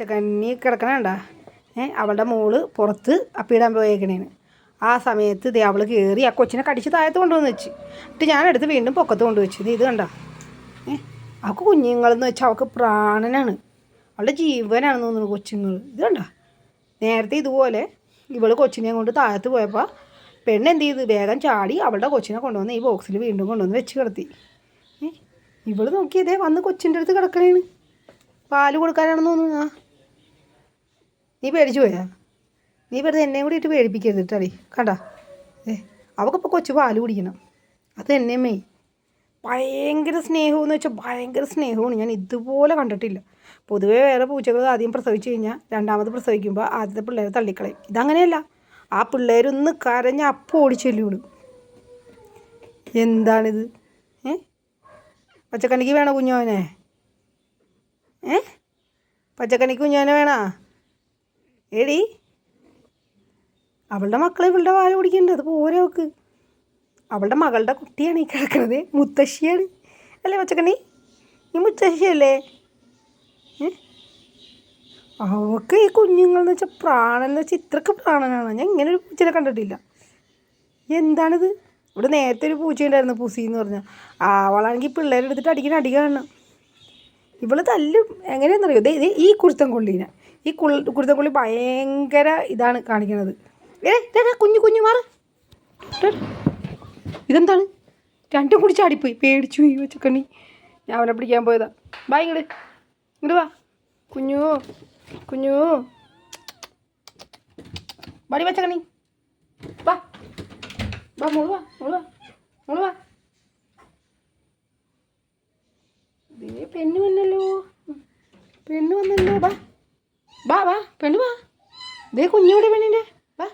പച്ചക്കണ്ണി കിടക്കണണ്ട? ഏ അവളുടെ മോൾ പുറത്ത് അപ്പിയിടാൻ പോയേക്കണേന്. ആ സമയത്ത് ഇതേ അവൾ കയറി ആ കൊച്ചിനെ കടിച്ച് താഴത്ത് കൊണ്ടുവന്ന് വെച്ച്. എന്നിട്ട് ഞാനെടുത്ത് വീണ്ടും പൊക്കത്ത് കൊണ്ടുവച്ച് ഇത് ഇത് കണ്ട? ഏ അവൾക്ക് കുഞ്ഞുങ്ങളെന്ന് വെച്ചാൽ അവൾക്ക് പ്രാണനാണ്. അവളുടെ ജീവനാണെന്ന് തോന്നുന്നു കൊച്ചുങ്ങൾ ഇത് കണ്ട? നേരത്തെ ഇതുപോലെ ഇവൾ കൊച്ചിനെയും കൊണ്ട് താഴത്ത് പോയപ്പോൾ പെണ്ണ് എന്ത് ചെയ്ത്? വേഗം ചാടി അവളുടെ കൊച്ചിനെ കൊണ്ടുവന്ന് ഈ ബോക്സിൽ വീണ്ടും കൊണ്ടുവന്ന് വെച്ച് കിടത്തി. ഇവൾ നോക്കിയതേ വന്ന് കൊച്ചിന്റെ അടുത്ത് കിടക്കണേണ് പാൽ കൊടുക്കാനാണെന്ന് തോന്നുന്നു. നീ പേടിച്ചു പോയാ? നീ വെറുതെ എന്നെയും കൂടി ഇട്ട് പേടിപ്പിക്കരുത് കേട്ടോ കണ്ട? ഏ അവൾക്കിപ്പോൾ കൊച്ചു പാൽ കുടിക്കണം. അത് എന്നെയമ്മേ ഭയങ്കര സ്നേഹമെന്ന് വെച്ചാൽ ഭയങ്കര സ്നേഹമാണ്. ഞാൻ ഇതുപോലെ കണ്ടിട്ടില്ല. പൊതുവേ വേറെ പൂച്ചകൾ ആദ്യം പ്രസവിച്ച് കഴിഞ്ഞാൽ രണ്ടാമത് പ്രസവിക്കുമ്പോൾ ആദ്യത്തെ പിള്ളേരെ തള്ളിക്കളയും. ഇതങ്ങനെയല്ല. ആ പിള്ളേരൊന്ന് കരഞ്ഞ് അപ്പം ഓടിച്ചെല്ലി എന്താണിത്? ഏ? പച്ചക്കണിക്ക് വേണോ കുഞ്ഞോനെ? ഏ? പച്ചക്കണിക്ക് കുഞ്ഞോനെ വേണോ? എടി അവളുടെ മക്കൾ ഇവളുടെ പാൽ കുടിക്കണ്ട അത് പോരെ അവളുടെ മകളുടെ കുട്ടിയാണ് ഈ കിടക്കുന്നത് മുത്തശ്ശിയാണ്. അല്ലേ പച്ചക്കണി ഈ മുത്തശ്ശിയല്ലേ? അവൾക്ക് ഈ കുഞ്ഞുങ്ങൾ എന്ന് വെച്ചാൽ പ്രാണൻ എന്ന് വെച്ചാൽ ഇത്രക്ക് പ്രാണനാണ്. ഞാൻ ഇങ്ങനെ ഒരു പൂച്ചനെ കണ്ടിട്ടില്ല. എന്താണിത്? ഇവിടെ നേരത്തെ ഒരു പൂച്ച ഉണ്ടായിരുന്നു പൂസി എന്ന് പറഞ്ഞാൽ അവളാണെങ്കിൽ പിള്ളേരെടുത്തിട്ട് അടിക്കുന്ന അടി കാണണം ഇവൾ തല്ലും. എങ്ങനെയാണെന്നറിയോ ഈ കുരുത്തം കൊള്ളീനെ. ഈ കുൾ കുരുത്തം കുളി ഭയങ്കര ഇതാണ് കാണിക്കുന്നത്. ഏ കുഞ്ഞു കുഞ്ഞു മാറ്. ഇതെന്താണ്? രണ്ടും കൂടി ചാടിപ്പോയി. പേടിച്ചു ഈ വെച്ചക്കണ്ണി ഞാൻ അവനെ പിടിക്കാൻ പോയതാ. ബാ ഇങ്ങോട്ട് ഇങ്ങോട്ട് വാ. കുഞ്ഞു കുഞ്ഞു. ബാടി വെച്ചക്കണ്ണി വാ വാ. മോൾ വാ മോൾ വാ പെണ്ണ് വന്നല്ലോ വാ വാ വാ പെണ്ണു വാ. ദേ കുഞ്ഞോടെ പെണ്ണിന്റെ. വാ.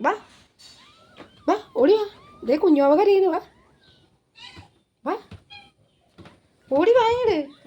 വാ. വാ ഓടി വാ. ദേ കുഞ്ഞോവ കരയുന്നു വാ. വാ. ഓടി വാ ഇങ്ങട്.